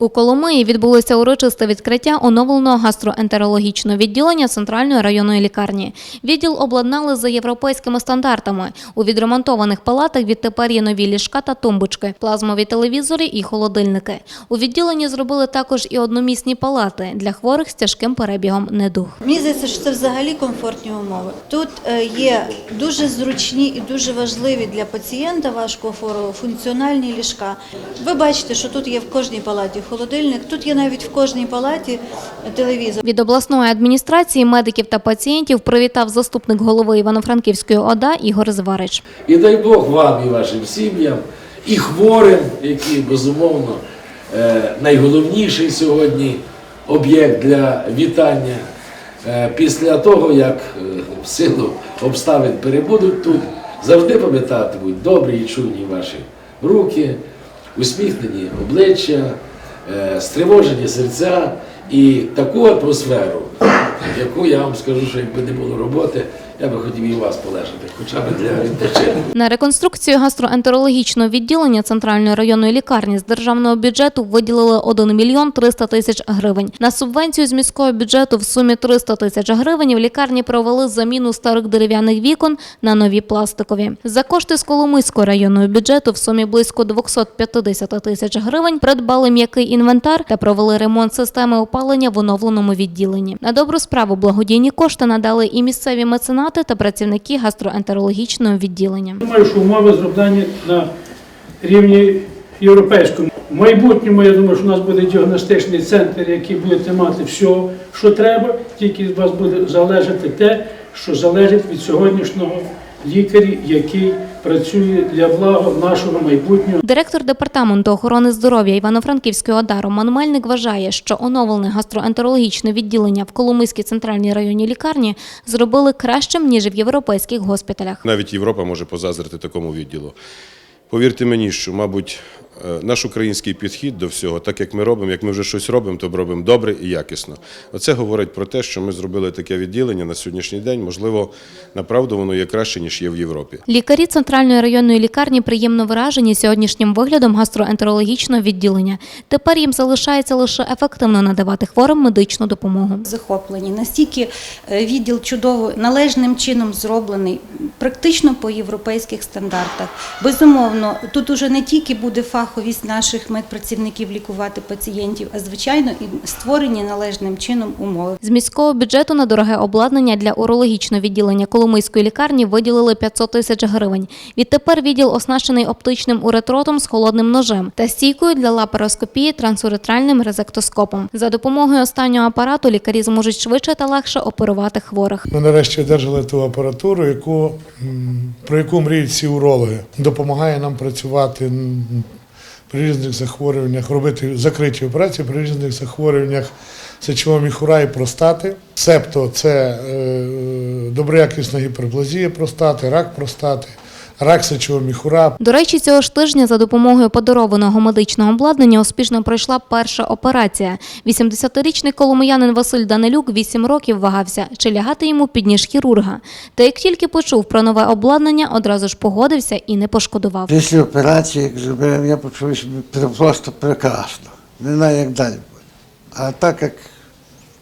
У Коломиї відбулося урочисте відкриття оновленого гастроентерологічного відділення центральної районної лікарні. Відділ обладнали за європейськими стандартами. У відремонтованих палатах відтепер є нові ліжка та тумбочки, плазмові телевізори і холодильники. У відділенні зробили також і одномісні палати для хворих з тяжким перебігом недуг. Мені здається, що це взагалі комфортні умови. Тут е, є дуже зручні і дуже важливі для пацієнта важкого хворого функціональні ліжка. Ви бачите, що тут є в кожній палаті холодильник, тут є навіть в кожній палаті телевізор. Від обласної адміністрації медиків та пацієнтів привітав заступник голови Івано-Франківської ОДА Ігор Зварич. І дай Бог вам і вашим сім'ям, і хворим, які безумовно е, найголовніший сьогодні об'єкт для вітання. Е, Після того, як е, в силу обставин перебудуть тут, завжди пам'ятатимуть добрі і чуйні ваші руки, усміхнені обличчя, стривожені серця і таку атмосферу, яку я вам скажу, що якби не було роботи, я би хотів і вас полежати, хоча б для відпочинку. На реконструкцію гастроентерологічного відділення центральної районної лікарні з державного бюджету виділили 1 мільйон 300 тисяч гривень. На субвенцію з міського бюджету в сумі 300 тисяч гривень в лікарні провели заміну старих дерев'яних вікон на нові пластикові. За кошти з Коломийського районного бюджету в сумі близько 250 тисяч гривень придбали м'який інвентар та провели ремонт системи опалення в оновленому відділенні. На добру справу благодійні кошти надали і місцеві меценати та працівники гастроентерологічного відділення. Думаю, що умови зроблені на рівні європейському. В майбутньому, я думаю, що у нас буде діагностичний центр, який буде мати все, що треба, тільки від вас буде залежати те, що залежить від сьогоднішнього лікаря, який працює для блага нашого майбутнього. Директор департаменту охорони здоров'я Івано-Франківської ОДА Роман Мельник вважає, що оновлене гастроентерологічне відділення в Коломийській центральній районній лікарні зробили кращим ніж в європейських госпіталях. Навіть Європа може позазрити такому відділу. Повірте мені, що, мабуть, наш український підхід до всього, так як ми робимо, як ми вже щось робимо, то робимо добре і якісно. Оце говорить про те, що ми зробили таке відділення на сьогоднішній день. Можливо, направду воно є краще, ніж є в Європі. Лікарі центральної районної лікарні приємно вражені сьогоднішнім виглядом гастроентерологічного відділення. Тепер їм залишається лише ефективно надавати хворим медичну допомогу. захоплені. Настільки е, відділ чудово належним чином зроблений, практично по європейських стандартах. Безумовно, тут уже не тільки буде фаховість наших медпрацівників лікувати пацієнтів, а звичайно і створені належним чином умови. З міського бюджету на дороге обладнання для урологічного відділення Коломийської лікарні виділили 500 тисяч гривень. Відтепер відділ оснащений оптичним уретротом з холодним ножем та стійкою для лапароскопії трансуретральним резектоскопом. За допомогою останнього апарату лікарі зможуть швидше та легше оперувати хворих. Ми нарешті одержали ту апаратуру, яку, про яку мріють всі урологи. Допомагає нам працювати при різних захворюваннях, робити закриті операції при різних захворюваннях сечового міхура і простати. Септо це е, доброякісна гіперплазія простати, рак простати, рак сечового міхура, До речі, цього ж тижня за допомогою подарованого медичного обладнання успішно пройшла перша операція. 80-річний коломиянин Василь Данилюк 8 років вагався, чи лягати йому під ніж хірурга. Та як тільки почув про нове обладнання, одразу ж погодився і не пошкодував. Після операції, як зробив, я почув себе просто прекрасно. Не знаю, як далі буде. А так як,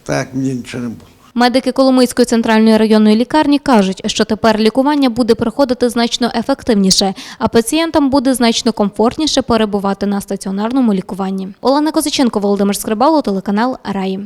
так як мені нічого не було. Медики Коломийської центральної районної лікарні кажуть, що тепер лікування буде проходити значно ефективніше, а пацієнтам буде значно комфортніше перебувати на стаціонарному лікуванні. Олена Козиченко, Володимир Скрибало, телеканал Раї.